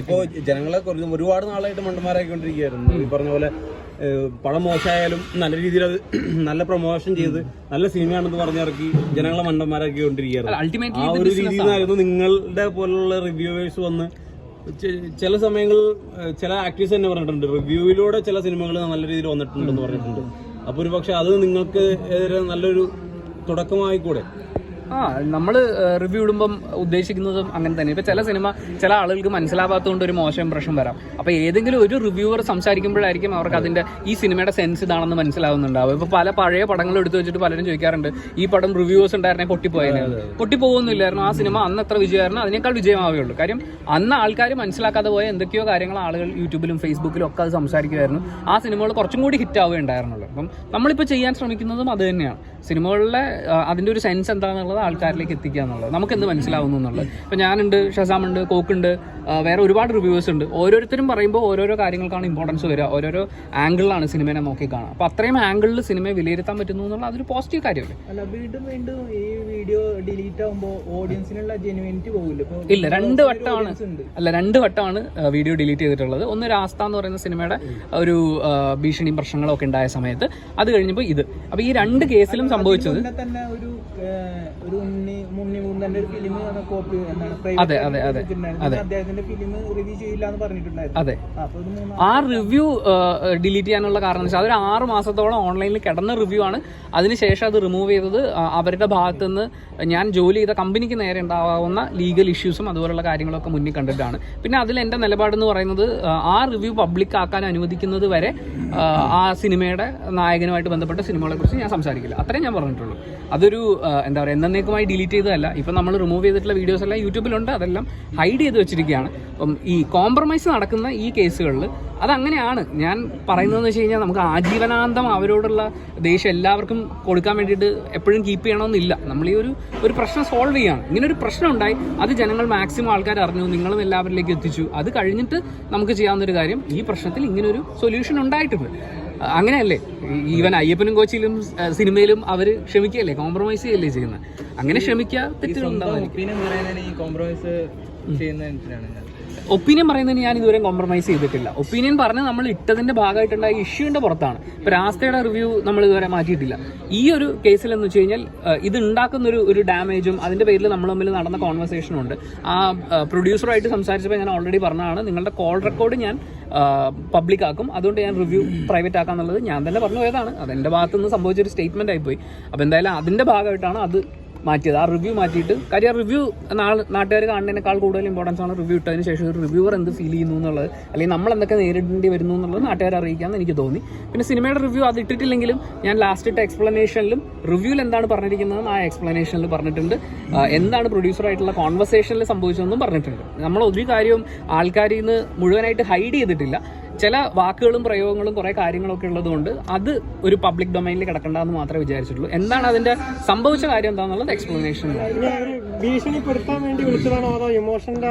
ഇപ്പോ ജനങ്ങളെ കുറച്ച് ഒരുപാട് നാളായിട്ട് മണ്ടന്മാരായിക്കൊണ്ടിരിക്കുകയായിരുന്നു. ഈ പറഞ്ഞ പോലെ പടം മോശമായാലും നല്ല രീതിയിൽ അത് നല്ല പ്രൊമോഷൻ ചെയ്ത് നല്ല സിനിമയാണെന്ന് പറഞ്ഞിറക്കി ജനങ്ങളെ മണ്ടന്മാരാക്കി കൊണ്ടിരിക്കുകയായിരുന്നു ആ ഒരു രീതിയിൽ നിന്നായിരുന്നു നിങ്ങളുടെ പോലുള്ള റിവ്യൂവേഴ്സ് വന്ന് ചില സമയങ്ങളിൽ ചില ആക്ടേഴ്സ് തന്നെ പറഞ്ഞിട്ടുണ്ട്. റിവ്യൂവിലൂടെ ചില സിനിമകൾ നല്ല രീതിയിൽ വന്നിട്ടുണ്ടെന്ന് പറഞ്ഞിട്ടുണ്ട്. അപ്പൊ ഒരു പക്ഷെ അത് നിങ്ങൾക്ക് എതിരെ നല്ലൊരു തുടക്കമായി കൂടെ ആ നമ്മൾ റിവ്യൂ ഇടുമ്പം ഉദ്ദേശിക്കുന്നതും അങ്ങനെ തന്നെ. ഇപ്പൊ ചില സിനിമ ചില ആളുകൾക്ക് മനസ്സിലാവാത്തതുകൊണ്ട് ഒരു മോശം ഇംപ്രഷൻ വരാം. അപ്പോൾ ഏതെങ്കിലും ഒരു റിവ്യൂവർ സംസാരിക്കുമ്പോഴായിരിക്കും അവർക്ക് അതിന്റെ ഈ സിനിമയുടെ സെൻസ് ഇതാണെന്ന് മനസ്സിലാവുന്നുണ്ടാവും ഇപ്പോൾ പല പഴയ പടങ്ങൾ എടുത്തു വെച്ചിട്ട് പലരും ചോദിക്കാറുണ്ട് ഈ പടം റിവ്യൂവേഴ്സ് ഉണ്ടായിരുന്നെ പൊട്ടിപ്പോയത് പൊട്ടിപ്പോകുന്നില്ലായിരുന്നു ആ സിനിമ അന്ന് എത്ര വിജയമായിരുന്നു? അതിനേക്കാൾ വിജയമാവുകയുള്ളൂ. കാര്യം അന്ന് ആൾക്കാർ മനസ്സിലാക്കാതെ പോയ എന്തൊക്കെയോ കാര്യങ്ങൾ ആളുകൾ യൂട്യൂബിലും ഫേസ്ബുക്കിലും ഒക്കെ അത് സംസാരിക്കുമായിരുന്നു ആ സിനിമകൾ കുറച്ചും കൂടി ഹിറ്റ് ആവുകയുണ്ടായിരുന്നുള്ളൂ. അപ്പം നമ്മളിപ്പോൾ ചെയ്യാൻ ശ്രമിക്കുന്നതും അത് തന്നെയാണ്. സിനിമകളിലെ അതിന്റെ ഒരു സെൻസ് എന്താണെന്നുള്ളത് ആൾക്കാരിലേക്ക് എത്തിക്കുക എന്നുള്ളത്. നമുക്ക് എന്ത് മനസ്സിലാവുന്നു എന്നുള്ളത്. ഇപ്പം ഞാനുണ്ട് ഷസാമുണ്ട് കോക്കുണ്ട് വേറെ ഒരുപാട് റിവ്യൂവേഴ്സ് ഉണ്ട്. ഓരോരുത്തരും പറയുമ്പോൾ ഓരോരോ കാര്യങ്ങൾക്കാണ് ഇമ്പോർട്ടൻസ് വരിക. ഓരോരോ ആംഗിളിലാണ് സിനിമയെ നോക്കി കാണുക. അപ്പോൾ അത്രയും ആംഗിളിൽ സിനിമയെ വിലയിരുത്താൻ പറ്റുന്നു എന്നുള്ള അതൊരു പോസിറ്റീവ് കാര്യമല്ലേ? അല്ല വീണ്ടും വീണ്ടും ഈ വീഡിയോ ഡിലീറ്റ് ആകുമ്പോൾ ഓഡിയൻസിനുള്ള ജെനുവിനിറ്റി പോകില്ല. ഇല്ല രണ്ട് വട്ടമാണ്. അല്ല രണ്ട് വട്ടമാണ് വീഡിയോ ഡിലീറ്റ് ചെയ്തിട്ടുള്ളത്. ഒന്ന് രാസ്ത എന്ന് പറയുന്ന സിനിമയുടെ ഒരു ഭീഷണി പ്രശ്നങ്ങളൊക്കെ പ്രശ്നങ്ങളും ഉണ്ടായ സമയത്ത്. അത് കഴിഞ്ഞപ്പോൾ ഇത്. അപ്പോൾ ഈ രണ്ട് കേസിലും സംഭവിച്ചത്. അതെ, അതെ, അതെ. അതെ. അതെ. ആ, റിവ്യൂ ഡിലീറ്റ് ചെയ്യാനുള്ള കാരണം വെച്ചാൽ അതൊരു ആറ് മാസത്തോളം ഓൺലൈനിൽ കിടന്ന റിവ്യൂ ആണ്. അതിനുശേഷം അത് റിമൂവ് ചെയ്തത് അവരുടെ ഭാഗത്തു നിന്ന് ഞാൻ ജോലി ചെയ്ത കമ്പനിക്ക് നേരെ ഉണ്ടാവാവുന്ന ലീഗൽ ഇഷ്യൂസും അതുപോലുള്ള കാര്യങ്ങളൊക്കെ മുന്നിൽ കണ്ടിട്ടാണ്. പിന്നെ അതിൽ എന്റെ നിലപാടെന്ന് പറയുന്നത് ആ റിവ്യൂ പബ്ലിക് ആക്കാൻ അനുവദിക്കുന്നത് വരെ ആ, സിനിമയുടെ നായകനുമായിട്ട് ബന്ധപ്പെട്ട സിനിമകളെ കുറിച്ച് ഞാൻ സംസാരിക്കില്ല. അത്രേ ഞാൻ പറഞ്ഞിട്ടുള്ളൂ. അതൊരു എന്താ പറയുക എന്നേക്കുമായി ഡിലീറ്റ് ചെയ്തതല്ല. ഇപ്പം നമ്മൾ റിമൂവ് ചെയ്തിട്ടുള്ള വീഡിയോസ് എല്ലാം യൂട്യൂബിലുണ്ട്. അതെല്ലാം ഹൈഡ് ചെയ്ത് വെച്ചിരിക്കുകയാണ്. അപ്പം ഈ കോംപ്രമൈസ് നടക്കുന്ന ഈ കേസുകളിൽ അതങ്ങനെയാണ്. ഞാൻ പറയുന്നതെന്ന് വെച്ച് കഴിഞ്ഞാൽ നമുക്ക് ആജീവനാന്തം അവരോടുള്ള ദേഷ്യം എല്ലാവർക്കും കൊടുക്കാൻ വേണ്ടിയിട്ട് എപ്പോഴും കീപ്പ് ചെയ്യണമെന്നില്ല. നമ്മൾ ഈ ഒരു ഒരു പ്രശ്നം സോൾവ് ചെയ്യാണ്. ഇങ്ങനെ ഒരു പ്രശ്നം ഉണ്ടായി അത് ജനങ്ങൾ മാക്സിമം ആൾക്കാർ അറിഞ്ഞു നിങ്ങളും എല്ലാവരിലേക്ക് എത്തിച്ചു. അത് കഴിഞ്ഞിട്ട് നമുക്ക് ചെയ്യാവുന്ന ഒരു കാര്യം ഈ പ്രശ്നത്തിൽ ഇങ്ങനൊരു സൊല്യൂഷൻ ഉണ്ടായിട്ടുണ്ട്. അങ്ങനെയല്ലേ? ഈവൻ അയ്യപ്പനും കോച്ചിയിലും അഹ് സിനിമയിലും അവർ ക്ഷമിക്കുകയല്ലേ? കോംപ്രമൈസ് ചെയ്യല്ലേ ചെയ്യുന്നത്? അങ്ങനെ ക്ഷമിക്കുക കോംപ്രമൈസ് ഉണ്ടാവാതിരിക്കും ഒപ്പീനിയൻ പറയുന്നതിന് ഞാൻ ഇതുവരെ കോംപ്രമൈസ് ചെയ്തിട്ടില്ല. ഒപ്പീനിയൻ പറഞ്ഞ് നമ്മൾ ഇട്ടതിന്റെ ഭാഗമായിട്ടുണ്ടായ ഇഷ്യൂവിന്റെ പുറത്താണ്. ഇപ്പൊ രാസ്തയുടെ റിവ്യൂ നമ്മൾ ഇതുവരെ മാറ്റിയിട്ടില്ല. ഈ ഒരു കേസിൽ എന്ന് വെച്ച് കഴിഞ്ഞാൽ ഇത് ഉണ്ടാക്കുന്ന ഒരു ഡാമേജും അതിന്റെ പേരിൽ നമ്മൾ തമ്മിൽ നടന്ന കോൺവെർസേഷനും ഉണ്ട്. ആ പ്രൊഡ്യൂസറുമായിട്ട് സംസാരിച്ചപ്പോൾ ഞാൻ ഓൾറെഡി പറഞ്ഞതാണ് നിങ്ങളുടെ കോൾ റെക്കോർഡ് ഞാൻ പബ്ലിക് ആക്കും. അതുകൊണ്ട് ഞാൻ റിവ്യൂ പ്രൈവറ്റ് ആക്കാന്നുള്ളത് ഞാൻ തന്നെ പറഞ്ഞു പോയതാണ്. അതെന്റെ ഭാഗത്തുനിന്ന് സംഭവിച്ചൊരു സ്റ്റേറ്റ്മെന്റ് ആയിപ്പോയി. അപ്പോൾ എന്തായാലും അതിന്റെ ഭാഗമായിട്ടാണ് അത് മാറ്റിയത്. ആ റിവ്യൂ മാറ്റിയിട്ട് കാര്യം റിവ്യൂ നാട്ടുകാർ കാണുന്നതിനേക്കാൾ കൂടുതൽ ഇമ്പോർട്ടൻസ് ആണ് റിവ്യൂ ഇട്ടതിന് ശേഷം ഒരു റിവ്യൂവർ എന്ത് ഫീൽ ചെയ്യുന്നു എന്നുള്ളത് അല്ലെങ്കിൽ നമ്മൾ എന്തൊക്കെ നേരിടേണ്ടി വരുന്നു എന്നുള്ളത് നാട്ടുകാരെ അറിയിക്കാമെന്ന് എനിക്ക് തോന്നി. പിന്നെ സിനിമയുടെ റിവ്യൂ അത് ഇട്ടിട്ടില്ലെങ്കിലും ഞാൻ ലാസ്റ്റ് ഇട്ട എക്സ്പ്ലനേഷനിലും റിവ്യൂവിൽ എന്താണ് പറഞ്ഞിരിക്കുന്നതെന്ന് ആ എക്സ്പ്ലനേഷനിൽ പറഞ്ഞിട്ടുണ്ട്. എന്താണ് പ്രൊഡ്യൂസറായിട്ടുള്ള കോൺവെർസേഷനിൽ സംഭവിച്ചതെന്നും പറഞ്ഞിട്ടുണ്ട്. നമ്മൾ ഒരു കാര്യവും ആൾക്കാരിൽ നിന്ന് മുഴുവനായിട്ട് ഹൈഡ് ചെയ്തിട്ടില്ല. ചില വാക്കുകളും പ്രയോഗങ്ങളും കുറേ കാര്യങ്ങളൊക്കെ ഉള്ളതുകൊണ്ട് അത് ഒരു പബ്ലിക് ഡൊമൈനിൽ കിടക്കണ്ടെന്ന് മാത്രമേ വിചാരിച്ചിട്ടുള്ളൂ. എന്താണ് അതിന്റെ സംഭവിച്ച കാര്യം എന്താണെന്നുള്ളത് എക്സ്പ്ലനേഷൻ ഭീഷണിപ്പെടുത്താൻ വേണ്ടി വിളിച്ചതാണോ അതോ ഇമോഷന്റെ